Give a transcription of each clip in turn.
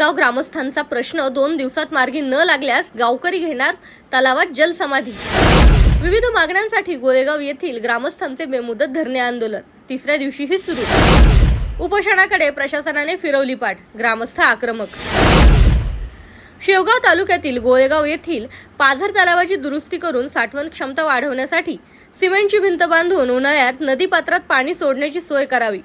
गोळेगाव ग्रामस्थांचा प्रश्न दोन दिवसात मार्गी न लागल्यास गावकरी घेणार तलावात जलसमाधी. विविध मागण्यांसाठी गोळेगाव येथील ग्रामस्थांचे बेमुदत धरणे आंदोलन. तिसऱ्या दिवशीही सुरू. उपोषणाकडे प्रशासनाने फिरवली पाठ. ग्रामस्थ आक्रमक. शेवगाव तालुक्यातील गोळेगाव येथील पाझर तलावाची दुरुस्ती करून साठवण क्षमता वाढवण्यासाठी सिमेंटची भिंत बांधून उन्हाळ्यात नदीपात्रात पाणी सोडण्याची सोय करावी.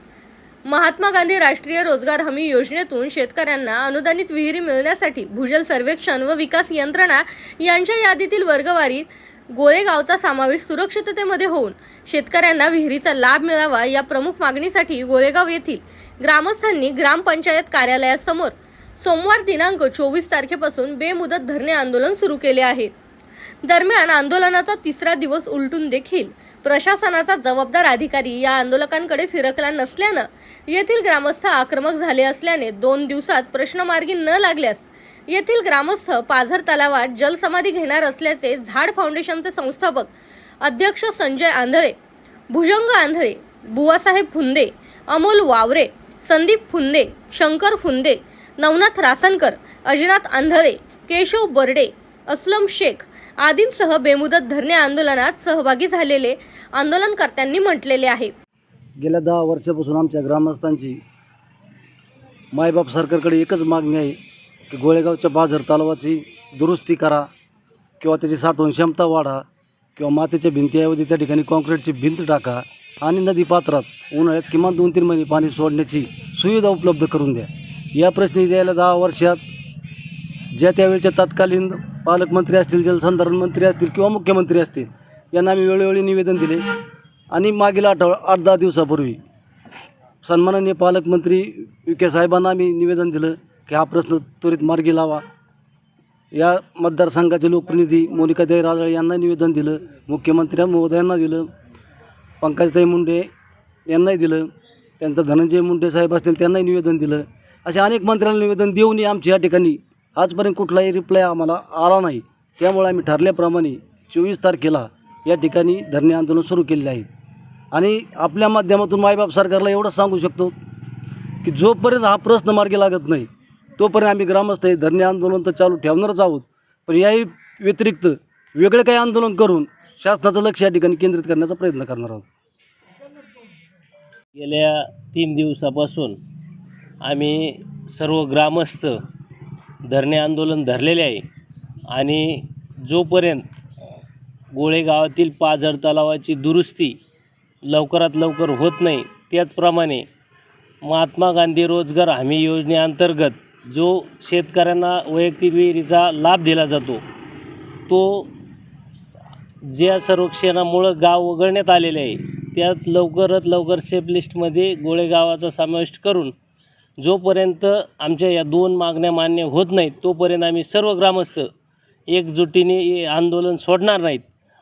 महात्मा गांधी राष्ट्रीय रोजगार हमी योजनेतून शेतकऱ्यांना अनुदानित विहिरी मिळण्यासाठी भूजल सर्वेक्षण व विकास यंत्रणा यांच्या यादीतील वर्गवारीत गोरेगावचा समावेश सुरक्षिततेमध्ये होऊन शेतकऱ्यांना विहिरीचा लाभ मिळावा या प्रमुख मागणीसाठी गोरेगाव येथील ग्रामस्थांनी ग्रामपंचायत कार्यालयासमोर सोमवार दिनांक चोवीस तारखेपासून बेमुदत धरणे आंदोलन सुरू केले आहे. दरम्यान आंदोलनाचा तिसरा दिवस उलटून देखील प्रशासनाचा जबाबदार अधिकारी या आंदोलकांकडे फिरकला नसल्यानं येथील ग्रामस्थ आक्रमक झाले असल्याने दोन दिवसात प्रश्नमार्गी न लागल्यास येथील ग्रामस्थ पाझर तलावात जलसमाधी घेणार असल्याचे झाड फाउंडेशनचे संस्थापक अध्यक्ष संजय आंधळे भुजंग आंधळे बुवासाहेब फुंदे अमोल वावरे संदीप फुंदे शंकर फुंदे नवनाथ रासनकर अजिनाथ आंधळे केशव बर्डे अस्लम शेख आदींसह बेमुदत धरणे आंदोलनात सहभागी झालेले आंदोलनकर्त्यांनी म्हटलेले आहे. गेल्या दहा वर्षापासून आमच्या ग्रामस्थांची मायबाप सरकारकडे एकच मागणी आहे की गोळेगावच्या बाजार तलावाची दुरुस्ती करा किंवा त्याची साठवण क्षमता वाढा किंवा मातीच्या भिंतीऐवजी त्या ठिकाणी कॉन्क्रीटची भिंत टाका आणि नदीपात्रात उन्हाळ्यात किमान दोन तीन महिने पाणी सोडण्याची सुविधा उपलब्ध करून द्या. या प्रश्नी द्यायला दहा वर्षात ज्या त्यावेळच्या तत्कालीन पालकमंत्री असतील जलसंधारण मंत्री असतील किंवा मुख्यमंत्री असतील यांना आम्ही वेळोवेळी निवेदन दिले आणि मागील आठव आठ दहा दिवसापूर्वी सन्माननीय पालकमंत्री विखे साहेबांना आम्ही निवेदन दिलं की हा प्रश्न त्वरित मार्गी लावा. या मतदारसंघाचे लोकप्रतिनिधी मोनिकाताई राजळे यांना निवेदन दिलं मुख्यमंत्री महोदयांना दिलं पंकजताई मुंडे यांनाही दिलं त्यांचं धनंजय मुंडे साहेब असतील त्यांनाही निवेदन दिलं. अशा अनेक मंत्र्यांना निवेदन देऊनही आमच्या या ठिकाणी आजपर्यंत कुठलाही रिप्लाय आम्हाला आला नाही. त्यामुळे आम्ही ठरल्याप्रमाणे चोवीस तारखेला या ठिकाणी धरणे आंदोलन सुरू केलेले आहे. आणि आपल्या माध्यमातून मायबाप सरकारला एवढं सांगू शकतो की जोपर्यंत हा प्रश्न मार्गी लागत नाही तोपर्यंत आम्ही ग्रामस्थ हे धरणे आंदोलन तर चालू ठेवणारच आहोत. पण याही व्यतिरिक्त वेगळे काही आंदोलन करून शासनाचं लक्ष या ठिकाणी केंद्रित करण्याचा प्रयत्न करणार आहोत. गेल्या तीन दिवसापासून आम्ही सर्व ग्रामस्थ धरणे आंदोलन धरलेले आहे. आणि जोपर्यंत गोळेगावातील पाझर तलावाची दुरुस्ती लवकरात लवकर होत नाही त्याचप्रमाणे महात्मा गांधी रोजगार हमी योजनेअंतर्गत जो शेतकऱ्यांना वैयक्तिक विहिरीचा लाभ दिला जातो तो ज्या सर्वेक्षणामुळं गाव वगळण्यात आलेले आहे त्यात लवकरात लवकर सेफ लिस्टमध्ये गोळेगावाचा समावेश करून जोपर्यंत आमच्या या दोन मागण्या मान्य होत नाहीत तोपर्यंत आम्ही सर्व ग्रामस्थ एकजुटीने हे आंदोलन सोडणार नाहीत.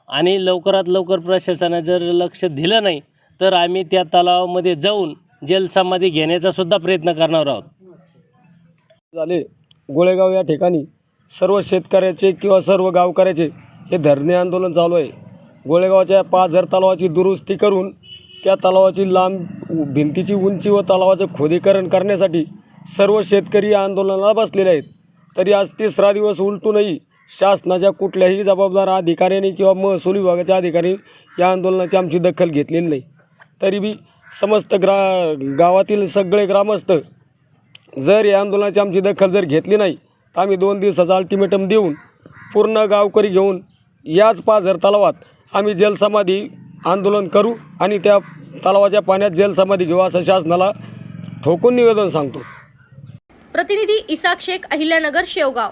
आणि लवकरात लवकर प्रशासनाने जर लक्ष दिलं नाही तर आम्ही त्या तलावामध्ये जाऊन जलसमाधी घेण्याचा सुद्धा प्रयत्न करणार आहोत. झाले. गोळेगाव या ठिकाणी सर्व शेतकऱ्याचे किंवा सर्व गावकऱ्याचे हे धरणे आंदोलन चालू आहे. गोळेगावच्या पाझर तलावाची दुरुस्ती करून त्या तलावाची लांब भिंतीची उंची व तलावाचं खोदीकरण करण्यासाठी सर्व शेतकरी या आंदोलनाला बसलेले आहेत. तरी आज तिसरा दिवस उलटूनही शासनाच्या कुठल्याही जबाबदार अधिकाऱ्याने किंवा महसूल विभागाच्या अधिकारी या आंदोलनाची आमची दखल घेतलेली नाही. तरी बी समस्त ग्रा गावातील सगळे ग्रामस्थ जर या आंदोलनाची आमची दखल जर घेतली नाही तर आम्ही दोन दिवसाचा अल्टिमेटम देऊन पूर्ण गावकरी घेऊन याच पाझर तलावात आम्ही जलसमाधी आंदोलन करू आणि त्या तलावाच्या पाण्यात जलसमाधी घेऊ असं शासनाला ठोकून निवेदन सांगतो. प्रतिनिधी इसाक शेख अहिल्यानगर शेवगाव.